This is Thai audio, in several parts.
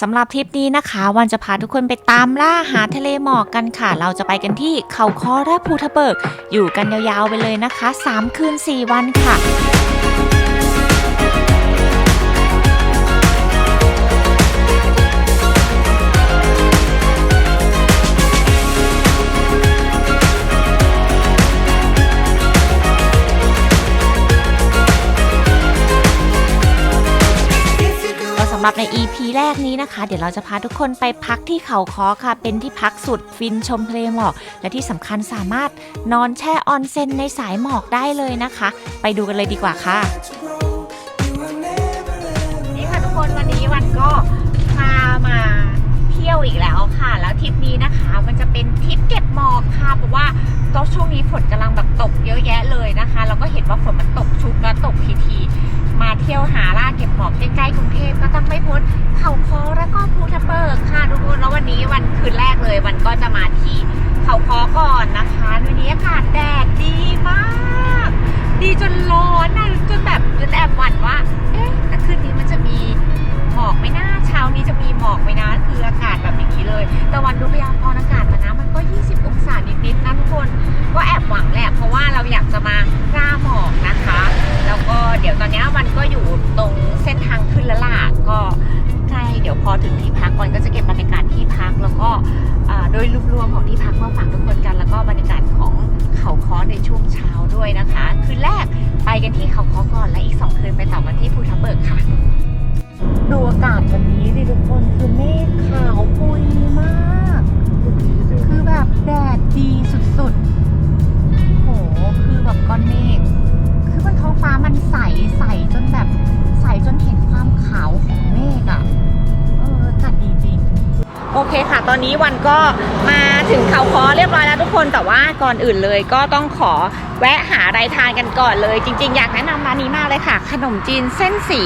สำหรับทริปนี้นะคะ วันจะพาทุกคนไปตามล่าหาทะเลหมอกกันค่ะ เราจะไปกันที่เขาคอและภูทะเบิก อยู่กันยาวๆไปเลยนะคะ 3 คืน 4 วันค่ะ หรับใน EP แรกนี้นะคะ เดี๋ยวเราจะพาทุกคนไปพักที่เขาคอค่ะ เป็นที่พักสุดฟินชมทะเลหมอก และที่สำคัญสามารถนอนแช่ออนเซ็นในสายหมอกได้เลยนะคะ ไปดูกันเลยดีกว่าค่ะ อีกแล้วค่ะ แล้วทริปนี้นะคะ มันจะเป็นทริปเก็บหมอกค่ะ เพราะว่าตอนช่วงนี้ฝนกำลังแบบตกเยอะแยะเลยนะคะแล้วก็เห็นว่าฝนมันตกชุกและตกทีๆมาเที่ยวหาล่าเก็บหมอกใกล้ๆกรุงเทพก็ต้องไม่พ้นเขาคอแล้วก็ภูทับเบิกค่ะทุกคนแล้ววันนี้วันคืนแรกเลยวันก็จะมาที่เขาคอก่อนนะคะวันนี้อากาศแดดดีมาก ดีจนร้อนนะจนแบบจนแอบหวั่นว่า เอ๊ะคืนนี้มันจะมี หมอกไหมนะเช้านี้จะมีหมอกไหมนะคืออากาศแบบอย่างนี้เลย แต่วันดูพยากรณ์อากาศมานะมันก็ 20 องศานิดๆนะทุกคนก็แอบหวังแหละเพราะว่าเราอยากจะมากล่าหมอกนะคะ แล้วก็เดี๋ยวตอนนี้วันก็อยู่ตรงเส้นทางขึ้นล้วล่ะก็ใกล้เดี๋ยวพอถึงที่พักก่อนก็จะเก็บบรรยากาศที่พักแล้วก็โดยรวมๆของที่พักมาฝากทุกคนกัน แล้วก็บรรยากาศของเขาค้อในช่วงเช้าด้วยนะคะ คืนแรกไปกันที่เขาค้อก่อนและอีกสองคืนไปต่อกันที่ภูทับเบิกค่ะ ดูอากาศวันนี้ดิทุกคนคือเมฆขาวปุยมาก คือแบบแดดดีสุดๆโหคือแบบก้อนเมฆคือบนท้องฟ้ามันใสใสจนแบบ ใสจนเห็นความขาวของเมฆอะ่ะ เออจัดดีจริง โอเคค่ะ ตอนนี้วันก็มาถึงเขาคอเรียบร้อยแล้วทุกคนแต่ว่าก่อนอื่นเลยก็ต้องขอแวะหาอะไรทานกันก่อนเลย จริง ๆ อยากแนะนำร้านนี้มากเลยค่ะ ขนมจีนเส้นสี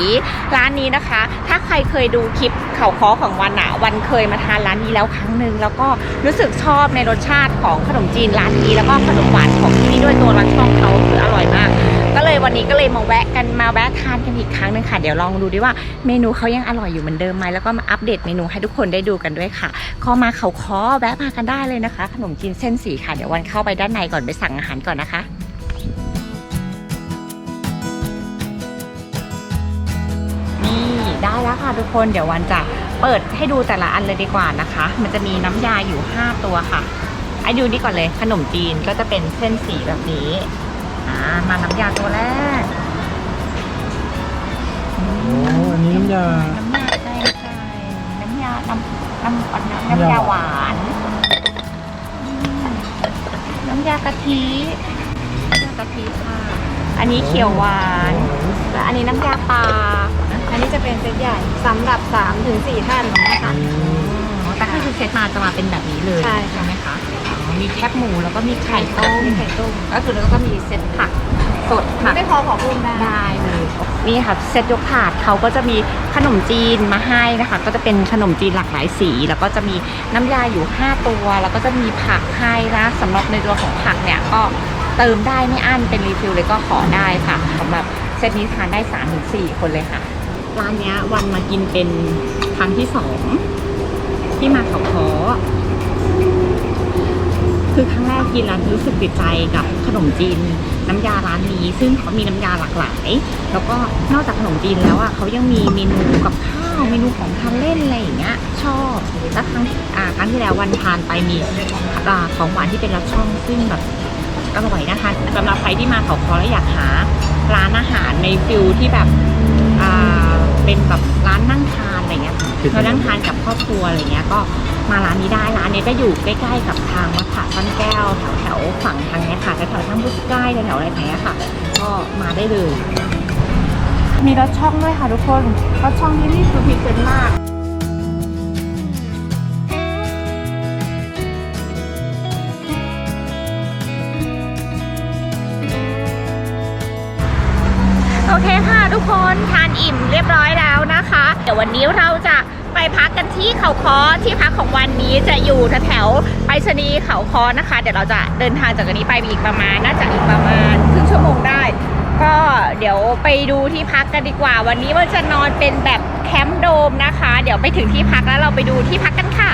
ร้านนี้นะคะ ถ้าใครเคยดูคลิปเขาคอของวันอะวันเคยมาทานร้านนี้แล้วครั้งหนึ่งแล้วก็รู้สึกชอบในรสชาติของขนมจีนร้านนี้แล้วก็ขนมหวานของที่นี่ด้วยตัวร้านช่องเขาคืออร่อยมาก วันนี้ก็เลยมาแวะกันมาแวะทานกันอีกครั้งหนึงค่ะ เดี๋ยวลองดูดิว่าเมนูเขายังอร่อยอยู่เหมือนเดิมไหมแล้วก็มาอัปเดตเมนูให้ทุกคนได้ดูกันด้วยค่ะก็มาเขาคอแวะมากันได้เลยนะคะ ขนมจีนเส้นสีค่ะ เดี๋ยววันเข้าไปด้านในก่อนไปสั่งอาหารก่อนนะคะนี่ได้แล้วค่ะทุกคนเดี๋ยววันจะเปิดให้ดูแต่ละอันเลยดีกว่านะคะ มันจะมีน้ำยาอยู่ 5 ตัวค่ะไอ้ดูนี่ก่อนเลยขนมจีนก็จะเป็นเส้นสีแบบนี้ อ่ามาน้ำยาตัวแรกโอ้อันนี้น้ำยา น้ำยาใช่ใช่น้ำยา น้ำน้ำน้ำน้ำยาหวานอืมน้ำยากะทิน้ำยากะทิค่ะ อันนี้เขียวหวาน และอันนี้น้ำยาปลา อันนี้จะเป็นเซตใหญ่สำหรับ3ถึง4ท่านนะคะแต่ถ้าคือเซตมาจะมาเป็นแบบนี้เลยใช่ค่ะ ไหมคะอ๋อ มีแคบหมูแล้วก็มีไข่ต้มมีไข่ต้มก็คือแล้วก็มีเซตผักสดผักไม่พอขอเพิ่มได้ได้เลยนี่ค่ะเซตยกถาดเขาก็จะมีขนมจีนมาให้นะคะ ก็จะเป็นขนมจีนหลากหลายสี แล้วก็จะมีน้ำยาอยู่ 5 ตัว แล้วก็จะมีผักให้นะสำหรับในตัวของผักเนี่ยก็เติมได้ไม่อั้นเป็นรีฟิลเลยก็ขอได้ค่ะสำหรับเซตนี้ทานได้ 3-4ถึง4คนเลยค่ะร้านเนี้ยวันมากินเป็นครั้งที่สองที่มาเขาคอ คือครั้งแรกกินแล้วรู้สึกติดใจกับขนมจีนน้ำยาร้านนี้ ซึ่งเขามีน้ำยาหลากหลาย แล้วก็นอกจากขนมจีนแล้วอะเขายังมีเมนูกับข้าวเมนูของทานเล่นอะไรอย่างเงี้ยชอบแล้วครั้งอ่าครั้งที่แล้ววันทานไปมีอ่าของหวานที่เป็นรสช่องซึ่งแบบอร่อยนะคะสำหรับใครที่มาเขาคอแล้วอยากหาร้านอาหารในฟิลที่แบบอ่าเป็นแบบร้านนั่งทาน อะไรเงี้ยเรานั่งทานกับครอบครัวอะไรเงี้ยก็มาร้านนี้ได้ร้านนี้ก็อยู่ใกล้ๆกับทางวัดผาซ่อนแก้วแถวแถวๆฝั่งทางเนี้ยค่ะแถวๆทางบุษใกล้แถวๆอะไรอย่างเงี้ยค่ะ ก็มาได้เลย มีรถช่องด้วยค่ะทุกคนรถช่องที่นี่คือพรีเซนต์มาก ทุกคนทานอิ่มเรียบร้อยแล้วนะคะ เดี๋ยววันนี้เราจะไปพักกันที่เขาคอที่พักของวันนี้จะอยู่แถวๆไปรษณีเขาคอนะคะ เดี๋ยวเราจะเดินทางจากนี้ไปอีกประมาณน่าจะอีกประมาณครึ่งชั่วโมงได้ ก็เดี๋ยวไปดูที่พักกันดีกว่า วันนี้มันจะนอนเป็นแบบแคมป์โดมนะคะ เดี๋ยวไปถึงที่พักแล้วเราไปดูที่พักกันค่ะ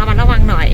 ระมัดระวังหน่อย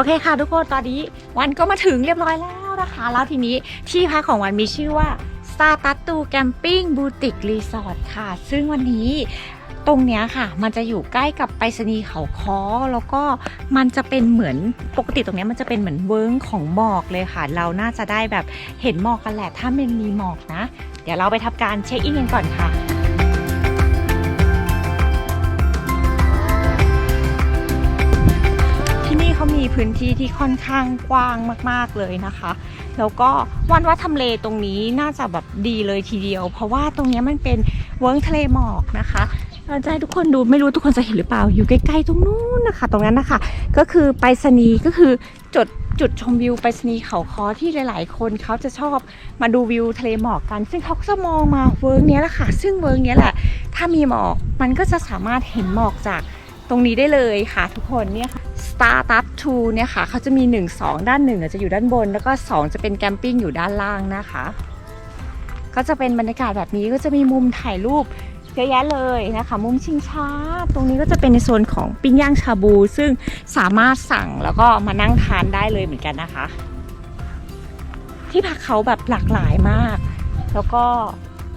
อเคค่ะทุกคนตอนนี้วันก็มาถึงเรียบร้อยแล้วนะคะ แล้วทีนี้ที่พักของวันมีชื่อว่า s t a r t a t u Camping Boutique Resort ค่ะ ซึ่งวันนี้ตรงเนี้ยค่ะ มันจะอยู่ใกล้กับไปรษณีย์เขาค้อแล้วก็มันจะเป็นเหมือนปกติตรงเนี้ยมันจะเป็นเหมือนเวิร์งของหมอกเลยค่ะ เราน่าจะได้แบบเห็นหมอกกันแหละถ้ามันมีหมอกนะ เดี๋ยวเราไปทำการเช็คอินกันก่อนค่ะ พื้นที่ที่ค่อนข้างกว้างมาก ๆเลยนะคะ แล้วก็วันว่าทำเลตรงนี้น่าจะแบบดีเลยทีเดียว เพราะว่าตรงนี้มันเป็นเวิร์งทะเลหมอกนะคะเราจะให้ทุกคนดูไม่รู้ทุกคนจะเห็นหรือเปล่าอยู่ใกล้ๆตรงนู้นนะคะ ตรงนั้นนะคะ ก็คือไปรษณีก็คือจุดจุดชมวิวไปรษณีเขาคอที่หลาย ๆ คนเขาจะชอบมาดูวิวทะเลหมอกกัน ซึ่งเขาก็จะมองมาเวิร์กนี้แหละค่ะ ซึ่งเวิร์กนี้แหละ ถ้ามีหมอกมันก็จะสามารถเห็นหมอกจาก ตรงนี้ได้เลยค่ะทุกคนเนี่ยค่ะ Startup 2เนี่ยค่ะเขาจะมี 1 2 ด้านหนึ่งจะอยู่ด้านบน แล้วก็ 2 จะเป็นแกมปิ้งอยู่ด้านล่างนะคะ ก็จะเป็นบรรยากาศแบบนี้ก็จะมีมุมถ่ายรูปเยอะแยะเลยนะคะ มุมชิงช้า ตรงนี้ก็จะเป็นในโซนของปิ้งย่างชาบู ซึ่งสามารถสั่งแล้วก็มานั่งทานได้เลยเหมือนกันนะคะ ที่พักเขาแบบหลากหลายมาก แล้วก็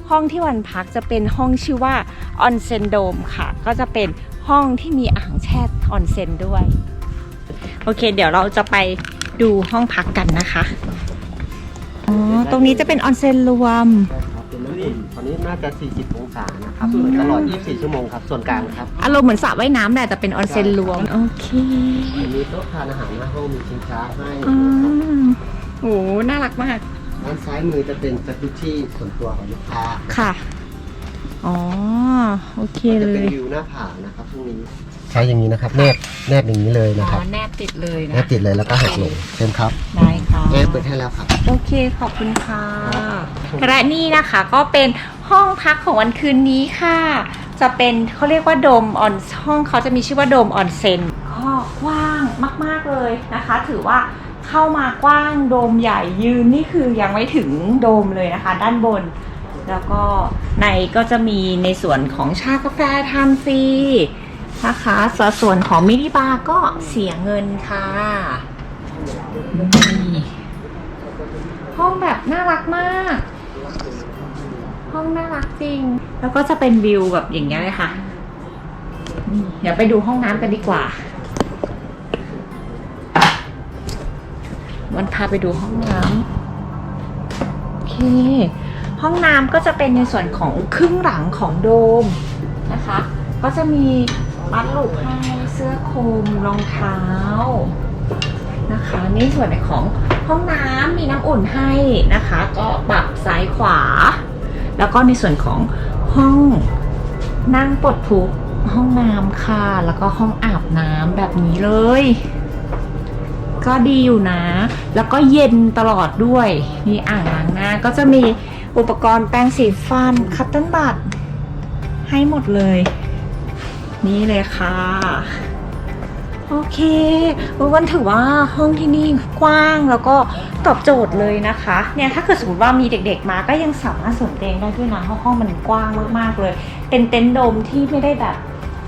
ห้องที่วันพักจะเป็นห้องชื่อว่าออนเซนโดมค่ะ ก็จะเป็น ห้องที่มีอ่างแช่ออนเซนด้วย โอเค เดี๋ยวเราจะไปดูห้องพักกันนะคะ อ๋อ ตรงนี้จะเป็นออนเซนรวม ใช่ครับเป็นน้ำอุ่นตอนนี้น่าจะ 40 องศานะครับอืมตลอด 24 ชั่วโมงครับ ส่วนกลางครับอารมณ์เหมือนสระว่ายน้ำแหละแต่เป็นออนเซนรวม โอเคมีโต๊ะทานอาหารหน้าห้องมีชิงช้าให้อืนะครับมโอ้น่ารักมาก ด้านซ้ายมือจะเป็นจักรุชี่ส่วนตัวของลูกค้า ค่ะ อ๋อ โอเคจะเลเป็นย วิวหน้าผานะครับช่วงนี้ใช้อย่างนี้นะครับ แนบแนบอย่างนี้เลยอ๋นะครับอ แนบติดเลยแนนะ บติดเลยแล้วก็หักลงเช่นครับได้ค่ะ แนบเปิดให้แล้วครับ โอเค ขอบคุณค่ะ และนี่นะคะก็เป็นห้องพักของวันคืนนี้ค่ะ จะเป็นเขาเรียกว่าโดมออนห้องเขาจะมีชื่อว่าโดมออนเซนก็กว้างมาก ๆ เลยนะคะ ถือว่าเข้ามากว้างโดมใหญ่ยืนนี่คือยังไม่ถึงโดมเลยนะคะ ด้านบน แล้วก็ในก็จะมีในส่วนของชากาแฟทานฟรีนะคะส่วนส่วนของมินิบาร์ก็เสียเงินค่ะนี่ห้องแบบน่ารักมาก ห้องน่ารักจริง แล้วก็จะเป็นวิวแบบอย่างเงี้ยเลยค่ะนี่เดี๋ยวไปดูห้องน้ำกันดีกว่า วันพาไปดูห้องน้ำโอเค ห้องน้ำก็จะเป็นในส่วนของครึ่งหลังของโดมนะคะ ก็จะมีมัดลูกให้เสื้อคลุมรองเท้านะคะนี่ส่วนของห้องน้ำมีน้ำอุ่นให้นะคะ ก็ปรับซ้ายขวา แล้วก็ในส่วนของห้องนั่งปลดทุกห้องน้ำค่ะ แล้วก็ห้องอาบน้ำแบบนี้เลย ก็ดีอยู่นะ แล้วก็เย็นตลอดด้วยมีอ่างล้างหน้าก็จะมี อุปกรณ์แปรงสีฟัน คัตเติ้ลบัตให้หมดเลย นี่เลยค่ะ โอเควันถือว่าห้องที่นี่กว้างแล้วก็ตอบโจทย์เลยนะคะ เนี่ยถ้าเกิดสมมติว่ามีเด็กๆมาก็ยังสามารถสวมเตียงได้ด้วยนะเพราะห้องมันกว้างมากๆเลย เป็นเต็นท์โดมที่ไม่ได้แบบ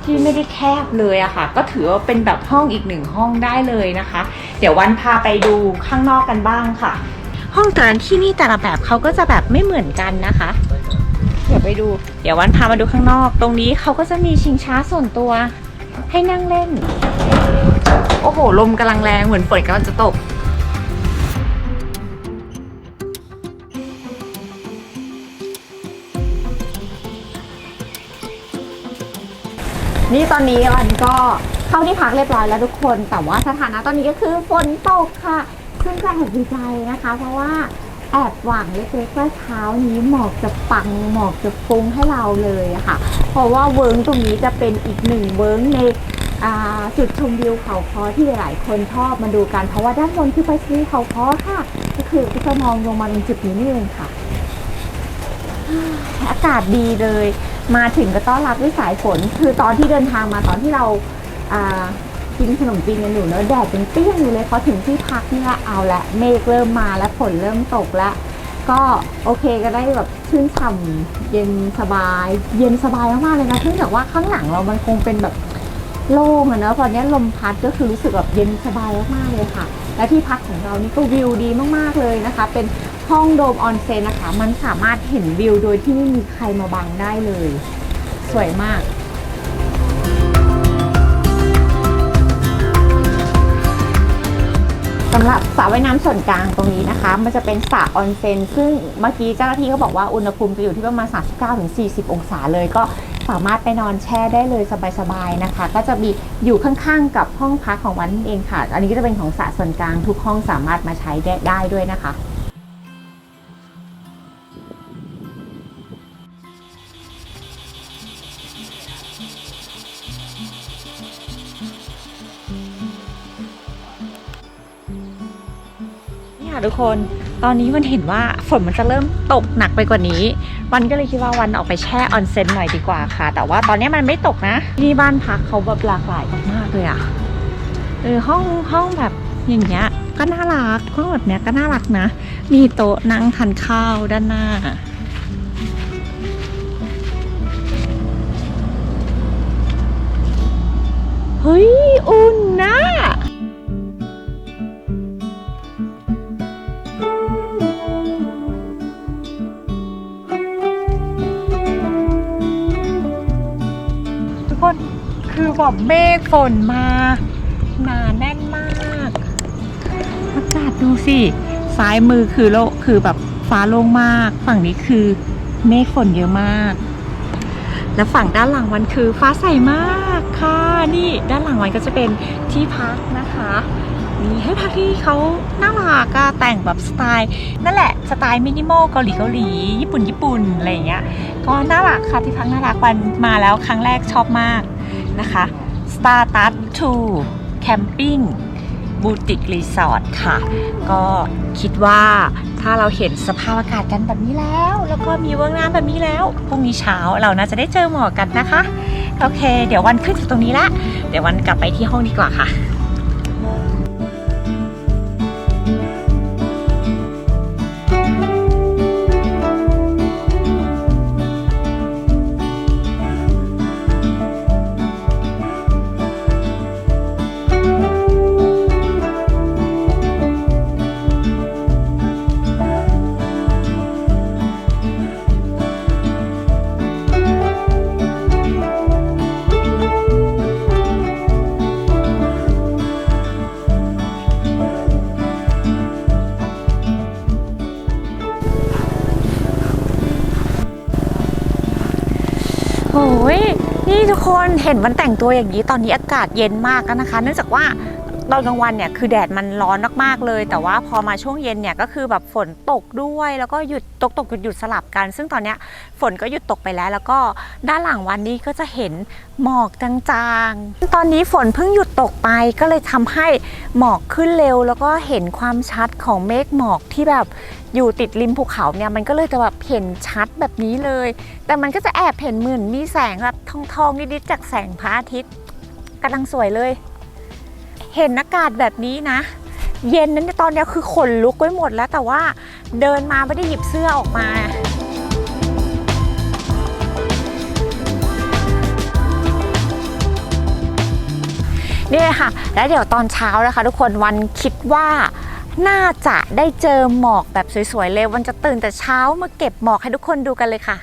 ที่ไม่ได้แคบเลยอะค่ะ ก็ถือว่าเป็นแบบห้องอีกหนึ่งห้องได้เลยนะคะ เดี๋ยววันพาไปดูข้างนอกกันบ้างค่ะ ห้องแต่ละที่นี่แต่ละแบบเขาก็จะแบบไม่เหมือนกันนะคะ เดี๋ยวไปดู เดี๋ยววันพามาดูข้างนอก ตรงนี้เขาก็จะมีชิงช้าส่วนตัว ให้นั่งเล่น โอ้โห ลมกำลังแรงเหมือนฝนกำลังจะตกนี่ตอนนี้วันก็เข้าที่พักเรียบร้อยแล้วทุกคน แต่ว่าสถานะตอนนี้ก็คือฝนตกค่ะ ซึ่งก็แอบดีใจนะคะ เพราะว่าแอบหวังเล็กๆว่าเช้านี้หมอกจะปังหมอกจะฟุ้งให้เราเลยะค่ะ เพราะว่าเวิร์งตรงนี้จะเป็นอีกหนึ่งเวิร์งในจุดชมวิวเขาคอที่หลายคนชอบมาดูกัน เพราะว่าด้านบนคือไปซีเขาคอค่ะ ก็คือจะมองลงมาตรงจุดนี้นี่เองค่ะ อากาศดีเลย มาถึงก็ต้อนรับด้วยสายฝน คือตอนที่เดินทางมาตอนที่เรา กินขนมจีนกันอยู่เนอะแดดเป็นเปรี้ยงอยู่เลยพอถึงที่พักเนี่ยเอาละเมฆเริ่มมาแล้วฝนเริ่มตกแล้วก็โอเคก็ได้แบบชื่นฉ่ำเย็นสบาย เย็นสบายมากๆเลยนะเนื่องจากว่าข้างหลังเรามันคงเป็นแบบโล่งอะเนอะพอเนี้ลมพัดก็คือรู้สึกแบบเย็นสบายมากๆเลยค่ะ และที่พักของเรานี่ก็วิวดีมากๆเลยนะคะ เป็นห้องโดมออนเซนนะคะ มันสามารถเห็นวิวโดยที่ไม่มีใครมาบังได้เลย สวยมากำหรับสระว่ายน้ำส่วนกลางตรงนี้นะคะ มันจะเป็นสระออนเซนซึ่งเมื่อกี้เจ้าหน้าที่เขาบอกว่าอุณหภูมิจะอยู่ที่ประมาณ 39-40 องศาเลยก็สามารถไปนอนแช่ได้เลยสบายๆนะคะ ก็จะมีอยู่ข้างๆกับห้องพักของวันนั่นเองค่ะ อันนี้ก็จะเป็นของสระส่วนกลางทุกห้องสามารถมาใช้ได้ได้ด้วยนะคะ ค่ะทุกคน ตอนนี้มันเห็นว่าฝนมันจะเริ่มตกหนักไปกว่านี้ วันก็เลยคิดว่าวันออกไปแช่ออนเซ็นหน่อยดีกว่าค่ะ แต่ว่าตอนนี้มันไม่ตกนะนี่บ้านพักเขาแบบหลากหลายมากๆเลยอะเออห้องห้องแบบอย่างเงี้ยก็น่ารักห้องแบบเนี้ยก็น่ารักนะ มีโต๊ะนั่งทานข้าวด้านหน้าเฮ้ย อุ่นนะ คือแบบเมฆฝนมาหนาแน่นมากอากาศดูสิ ซ้ายมือคือโลกคือแบบฟ้าโล่งมาก ฝั่งนี้คือเมฆฝนเยอะมาก แล้วฝั่งด้านหลังวันคือฟ้าใสมากค่ะนี่ด้านหลังวันก็จะเป็นที่พักนะคะนี่ให้พักที่เขาน่ารักอะแต่งแบบสไตล์นั่นแหละสไตล์มินิมอลเกาหลีเกาหลีญี่ปุ่นญี่ปุ่นอะไรอย่างเงี้ยก็น่ารักค่ะที่พักน่ารักวันมาแล้วครั้งแรกชอบมาก นะคะ Star t u s 2 Camping บูติกรีสอร์ทค่ะ ก็คิดว่าถ้าเราเห็นสภาพอากาศกันแบบนี้แล้ว แล้วก็มีเวิร์กน้ำแบบนี้แล้วพรุ่งนี้เช้าเราน่าจะได้เจอหมอกันนะคะ โอเค เดี๋ยววันขึ้นจากตรงนี้ละ เดี๋ยววันกลับไปที่ห้องดีกว่าค่ะ โอ้ยนี่ทุกคนเห็นมันแต่งตัวอย่างนี้ตอนนี้อากาศเย็นมากแล้วนะคะ เนื่องจากว่า ตอนกลางวันเนี่ยคือแดดมันร้อนมากๆเลย แต่ว่าพอมาช่วงเย็นเนี่ยก็คือแบบฝนตกด้วยแล้วก็หยุดตกตกหยุดหยุดสลับกัน ซึ่งตอนเนี้ยฝนก็หยุดตกไปแล้ว แล้วก็ด้านหลังวันนี้ก็จะเห็นหมอกจางๆ ตอนนี้ฝนเพิ่งหยุดตกไปก็เลยทำให้หมอกขึ้นเร็ว แล้วก็เห็นความชัดของเมฆหมอกที่แบบอยู่ติดริมภูเขาเนี่ยมันก็เลยจะแบบเห็นชัดแบบนี้เลย แต่มันก็จะแอบเห็นเหมือนมีแสงแบบทองๆนิดๆจากแสงพระอาทิตย์กำลังสวยเลย เห็นอากาศแบบนี้นะ เย็นนั้นตอนนี้คือขนลุกไว้หมดแล้ว แต่ว่าเดินมาไม่ได้หยิบเสื้อออกมานี่ค่ะ แล้วเดี๋ยวตอนเช้านะคะ ทุกคนวันคิดว่าน่าจะได้เจอหมอกแบบสวยๆเลย วันจะตื่นแต่เช้ามาเก็บหมอกให้ทุกคนดูกันเลยค่ะ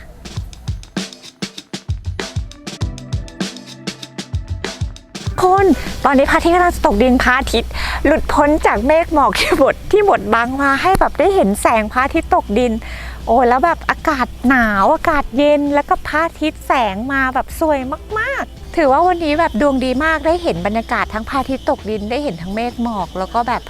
คน ตอนนี้พระอาทิตย์กำลังจะตกดินพระอาทิตย์หลุดพ้นจากเมฆหมอกที่บดที่บดบังมาให้แบบได้เห็นแสงพระอาทิตย์ตกดิน โอ้แล้วแบบอากาศหนาวอากาศเย็นแล้วก็พระอาทิตย์แสงมาแบบสวยมากๆ ถือว่าวันนี้แบบดวงดีมากได้เห็นบรรยากาศทั้งพระอาทิตย์ตกดินได้เห็นทั้งเมฆหมอกแล้วก็แบบ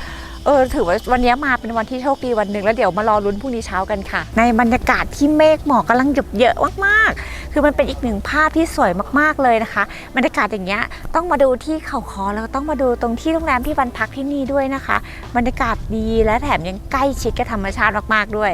เออถือว่าวันนี้มาเป็นวันที่โชคดีวันหนึ่งแล้วเดี๋ยวมารอลุ้นพรุ่งนี้เช้ากันค่ะ ในบรรยากาศที่เมฆหมอกกำลังหยบเยอะมากๆ คือมันเป็นอีกหนึ่งภาพที่สวยมากๆเลยนะคะบรรยากาศอย่างเงี้ยต้องมาดูที่เขาคอแล้วก็ต้องมาดูตรงที่โรงแรมที่วันพักที่นี่ด้วยนะคะ บรรยากาศดีและแถมยังใกล้ชิดกับธรรมชาติมากๆด้วย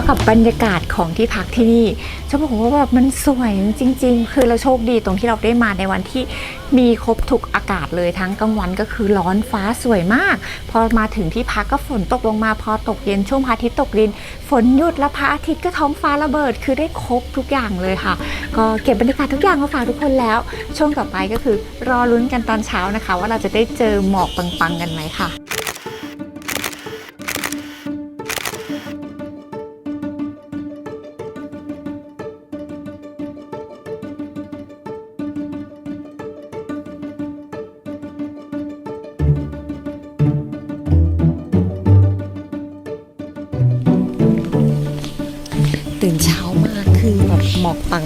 กันบ้างคะกับบรรยากาศของที่พักที่นี่จะบอกว่าแบบมันสวยจริง ๆ คือเราโชคดีตรงที่เราได้มาในวันที่มีครบทุกอากาศเลยทั้งกลางวันก็คือร้อนฟ้าสวยมาก พอมาถึงที่พักก็ฝนตกลงมาพอตกเย็นช่วงพระอาทิตย์ตกดิน ฝนหยุดแล้วพระอาทิตย์ก็ท้องฟ้าระเบิด คือได้ครบทุกอย่างเลยค่ะ ก็เก็บบรรยากาศทุกอย่างมาฝากทุกคนแล้ว ช่วงต่อไปก็คือรอลุ้นกันตอนเช้านะคะ ว่าเราจะได้เจอหมอกปังๆกันไหมค่ะ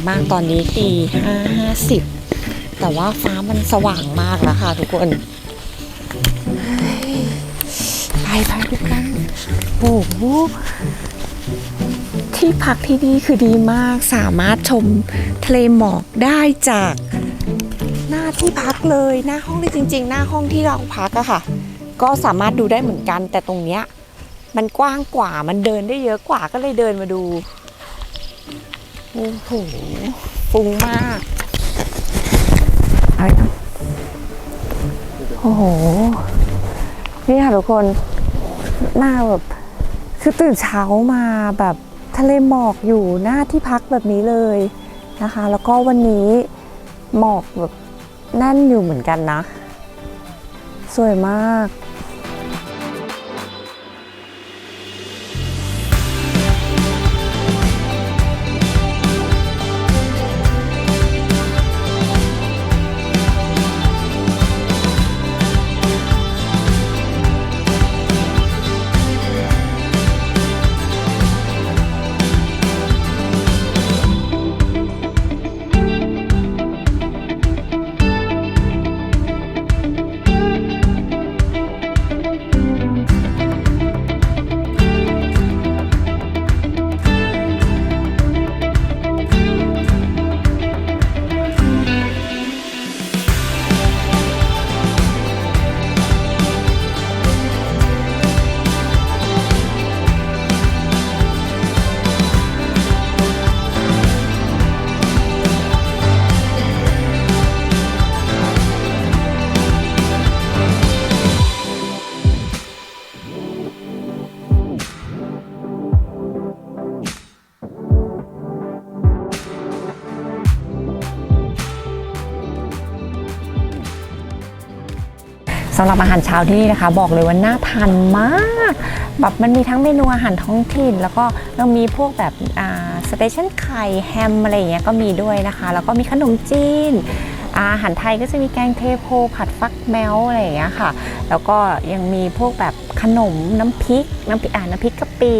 มากตอนนี้ตีห้าห้าสิบแต่ว่าฟ้ามันสว่างมากแล้วค่ะทุกคน ไปไปทุกคนโอ้โหที่พักที่นี่คือดีมากสามารถชมทะเลหมอกได้จากหน้าที่พักเลยหน้าห้องที่จริง ๆ หน้าห้องที่เราพักอะค่ะ ก็สามารถดูได้เหมือนกัน แต่ตรงเนี้ยมันกว้างกว่ามันเดินได้เยอะกว่าก็เลยเดินมาดู โอ้โหฟุ้งมากอะไรนะโอ้โห นี่ค่ะทุกคนหน้าแบบคือตื่นเช้ามาแบบทะเลหมอกอยู่หน้าที่พักแบบนี้เลยนะคะ แล้วก็วันนี้หมอกแบบแน่นอยู่เหมือนกันนะ สวยมาก สำหรับอาหารเช้าที่นี่นะคะ บอกเลยว่าน่าทานมากแบบมันมีทั้งเมนูอาหารท้องถิ่น แล้วก็ยังมีพวกแบบอ่าสเตชันไข่แฮมอะไรอย่างเงี้ยก็มีด้วยนะคะ แล้วก็มีขนมจีน อาหารไทยก็จะมีแกงเทโพ ผัดฟักแมวอะไรอย่างเงี้ยค่ะ แล้วก็ยังมีพวกแบบขนมน้ำพริกน้ำพริกอ่าน้ำพริกกะปิ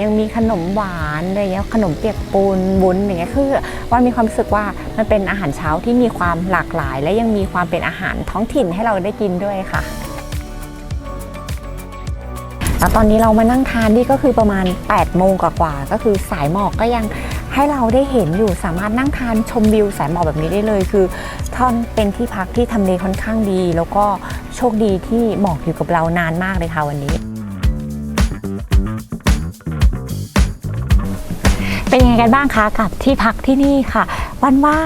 ยังมีขนมหวานอะไรเงี้ยขนมเปียกปูนบุญอย่างเงี้ยคือว่ามีความรู้สึกว่ามันเป็นอาหารเช้าที่มีความหลากหลาย และยังมีความเป็นอาหารท้องถิ่นให้เราได้กินด้วยค่ะแล้วตอนนี้เรามานั่งทานนี่ก็คือประมาณ 8 โมงกว่าๆก็คือสายหมอกก็ยังให้เราได้เห็นอยู่สามารถนั่งทานชมวิวสายหมอกแบบนี้ได้เลย คือท่อนเป็นที่พักที่ทำเลค่อนข้างดี แล้วก็โชคดีที่หมอกอยู่กับเรานานมากเลยค่ะวันนี้ ไงไงกันบ้างคะกับที่พักที่นี่ค่ะ วันว่า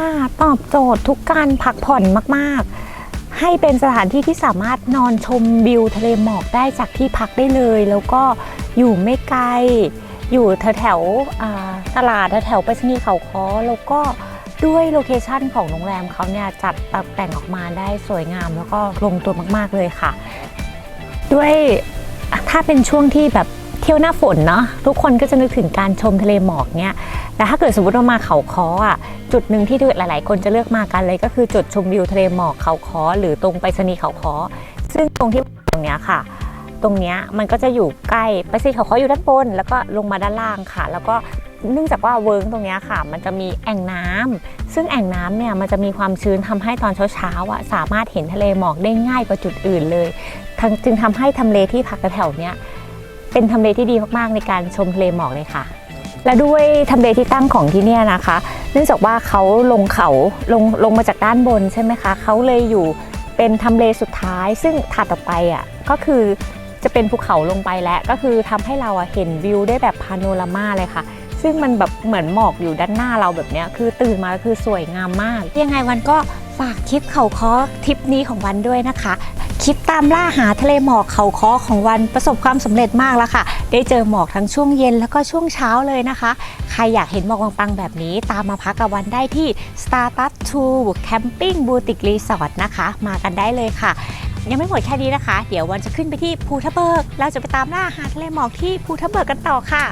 ตอบโจทย์ทุกการพักผ่อนมากๆ ให้เป็นสถานที่ที่สามารถนอนชมวิวทะเลหมอกได้จากที่พักได้เลย แล้วก็อยู่ไม่ไกล อยู่แถวแถวตลาดแถวๆไปรษณีย์เขาค้อแล้วก็ด้วยโลเคชั่นของโรงแรมเขาเนี่ยจัดตกแต่งออกมาได้สวยงามแล้วก็ลงตัวมากๆเลยค่ะ ด้วยถ้าเป็นช่วงที่แบบ เที่ยวหน้าฝนเนาะทุกคนก็จะนึกถึงการชมทะเลหมอกเนี่ยแต่ถ้าเกิดสมมติว่ามาเขาค้ออะจุดหนึ่งที่หลาย ๆ คนจะเลือกมากันเลย ก็คือจุดชมวิวทะเลหมอกเขาค้อหรือตรงไปรษณีย์เขาค้อซึ่งตรงที่ตรงเนี้ยค่ะ ตรงเนี้ยมันก็จะอยู่ใกล้ไปรษณีย์เขาค้ออยู่ด้านบน แล้วก็ลงมาด้านล่างค่ะ แล้วก็เนื่องจากว่าเวิร์กตรงเนี้ยค่ะ มันจะมีแอ่งน้ำซึ่งแอ่งน้ำเนี่ยมันจะมีความชื้นทำให้ตอนเช้าๆอะสามารถเห็นทะเลหมอกได้ง่ายกว่าจุดอื่นเลย จึงทำให้ทำเลที่พักแถวเนี้ย เป็นทำเลที่ดีมากๆในการชมทะเลหมอกเลยค่ะ และด้วยทำเลที่ตั้งของที่เนี่ยนะคะ เนื่องจากว่าเขาลงเขาลงลงมาจากด้านบนใช่ไหมคะเขาเลยอยู่เป็นทำเลสุดท้าย ซึ่งถัดออกไปอะก็คือจะเป็นภูเขาลงไปแล้วก็คือทำให้เราอะเห็นวิวได้แบบพาโนรามาเลยค่ะ ซึ่งมันแบบเหมือนหมอกอยู่ด้านหน้าเราแบบเนี้ยคือตื่นมาแล้วคือสวยงามมาก ยังไงวันก็ฝากคลิปเขาคอทริปนี้ของวันด้วยนะคะ คลิปตามล่าหาทะเลหมอกเขาคอของวันประสบความสำเร็จมากแล้วค่ะ ได้เจอหมอกทั้งช่วงเย็นแล้วก็ช่วงเช้าเลยนะคะ ใครอยากเห็นหมอกปังๆแบบนี้ ตามมาพักกับวันได้ที่ Startup 2 Camping Boutique Resort นะคะ มากันได้เลยค่ะ ยังไม่หมดแค่นี้นะคะ เดี๋ยววันจะขึ้นไปที่ภูทับเบิก เราจะไปตามล่าหาทะเลหมอกที่ภูทับเบิกกันต่อค่ะ